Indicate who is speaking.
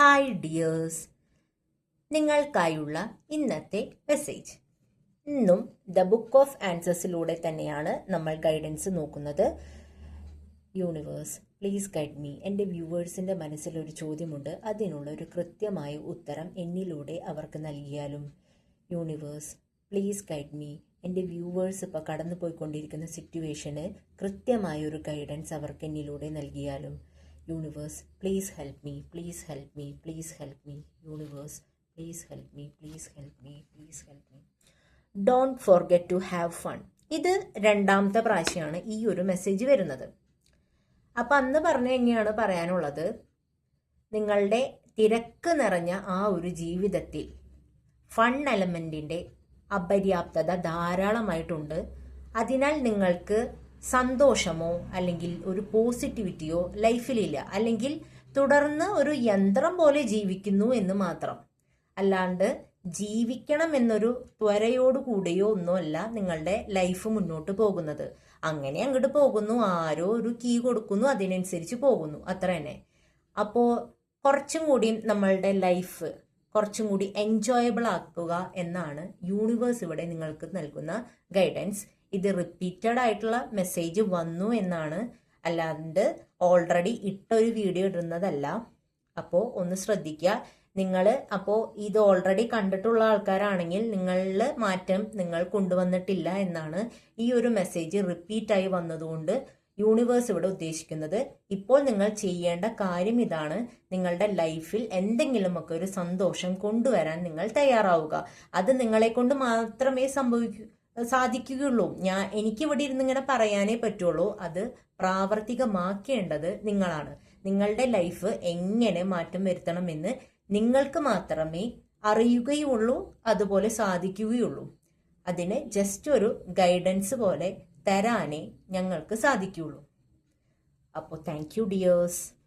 Speaker 1: Hi dears നിങ്ങൾക്കായുള്ള ഇന്നത്തെ message ഇന്നും the book of ആൻസേഴ്സിലൂടെ തന്നെയാണ് നമ്മൾ ഗൈഡൻസ് നോക്കുന്നത്. യൂണിവേഴ്സ് പ്ലീസ് ഗൈഡ് മീ എന്റെ വ്യൂവേഴ്സിന്റെ മനസ്സിലൊരു ചോദ്യമുണ്ട്. അതിനുള്ള ഒരു കൃത്യമായ ഉത്തരം എന്നിലൂടെ അവർക്ക് നൽകിയാലും. യൂണിവേഴ്സ് പ്ലീസ് ഗൈഡ് മീ എന്റെ വ്യൂവേഴ്സ് ഇപ്പോൾ കടന്നു പോയിക്കൊണ്ടിരിക്കുന്ന സിറ്റുവേഷന് കൃത്യമായൊരു ഗൈഡൻസ് അവർക്ക് എന്നിലൂടെ നൽകിയാലും. Universe please help me please help me please help me universe please help me please help me please help me don't forget to have fun ഇത് രണ്ടാമത്തെ പ്രാവശ്യമാണ് ഈ ഒരു മെസ്സേജ് വരുന്നത്. അപ്പം അന്ന് പറഞ്ഞു തന്നെയാണ് പറയാനുള്ളത്. നിങ്ങളുടെ തിരക്ക് നിറഞ്ഞ ആ ഒരു ജീവിതത്തിൽ ഫൺ എലമെന്റിന്റെ അപര്യാപ്തത ധാരാളമായിട്ടുണ്ട്. അതിനാൽ നിങ്ങൾക്ക് സന്തോഷമോ അല്ലെങ്കിൽ ഒരു പോസിറ്റിവിറ്റിയോ ലൈഫിലില്ല. അല്ലെങ്കിൽ തുടർന്ന് ഒരു യന്ത്രം പോലെ ജീവിക്കുന്നു എന്ന് മാത്രം. അല്ലാണ്ട് ജീവിക്കണം എന്നൊരു ത്വരയോടുകൂടിയോ ഒന്നുമല്ല നിങ്ങളുടെ ലൈഫ് മുന്നോട്ട് പോകുന്നത്. അങ്ങനെ അങ്ങോട്ട് പോകുന്നു ആരോ ഒരു കീ കൊടുക്കുന്നു അതിനനുസരിച്ച് പോകുന്നു. അത്ര തന്നെ. അപ്പോൾ കുറച്ചും കൂടി നമ്മളുടെ ലൈഫ് കുറച്ചും കൂടി എൻജോയബിൾ ആക്കുക എന്നാണ് യൂണിവേഴ്സ് ഇവിടെ നിങ്ങൾക്ക് നൽകുന്ന ഗൈഡൻസ് ഇത് റിപ്പീറ്റഡ് ആയിട്ടുള്ള മെസ്സേജ് വന്നു എന്നാണ്. അല്ലാണ്ട് ഓൾറെഡി ഇട്ടൊരു വീഡിയോ ഇടുന്നതല്ല. അപ്പോൾ ഒന്ന് ശ്രദ്ധിക്കുക നിങ്ങൾ അപ്പോൾ ഇത് ഓൾറെഡി കണ്ടിട്ടുള്ള ആൾക്കാരാണെങ്കിൽ നിങ്ങളിൽ മാറ്റം നിങ്ങൾ കൊണ്ടുവന്നിട്ടില്ല എന്നാണ് ഈ ഒരു മെസ്സേജ് റിപ്പീറ്റായി വന്നതുകൊണ്ട് യൂണിവേഴ്സ് ഇവിടെ ഉദ്ദേശിക്കുന്നത്. ഇപ്പോൾ നിങ്ങൾ ചെയ്യേണ്ട കാര്യം ഇതാണ്. നിങ്ങളുടെ ലൈഫിൽ എന്തെങ്കിലുമൊക്കെ ഒരു സന്തോഷം കൊണ്ടുവരാൻ നിങ്ങൾ തയ്യാറാവുക. അത് നിങ്ങളെ കൊണ്ട് മാത്രമേ സംഭവിക്കൂ. സാധിക്കുകയുള്ളൂ. ഞാൻ എനിക്ക് ഇവിടെ ഇരുന്ന് ഇങ്ങനെ പറയാനേ പറ്റുള്ളൂ. അത് പ്രാവർത്തികമാക്കേണ്ടത് നിങ്ങളാണ്. നിങ്ങളുടെ ലൈഫ് എങ്ങനെ മാറ്റം വരുത്തണമെന്ന് നിങ്ങൾക്ക് മാത്രമേ അറിയുകയുള്ളൂ അതുപോലെ സാധിക്കുകയുള്ളൂ. അതിന് ജസ്റ്റ് ഒരു ഗൈഡൻസ് പോലെ തരാനേ ഞങ്ങൾക്ക് സാധിക്കുകയുള്ളൂ. അപ്പോൾ താങ്ക് യു ഡിയേഴ്സ്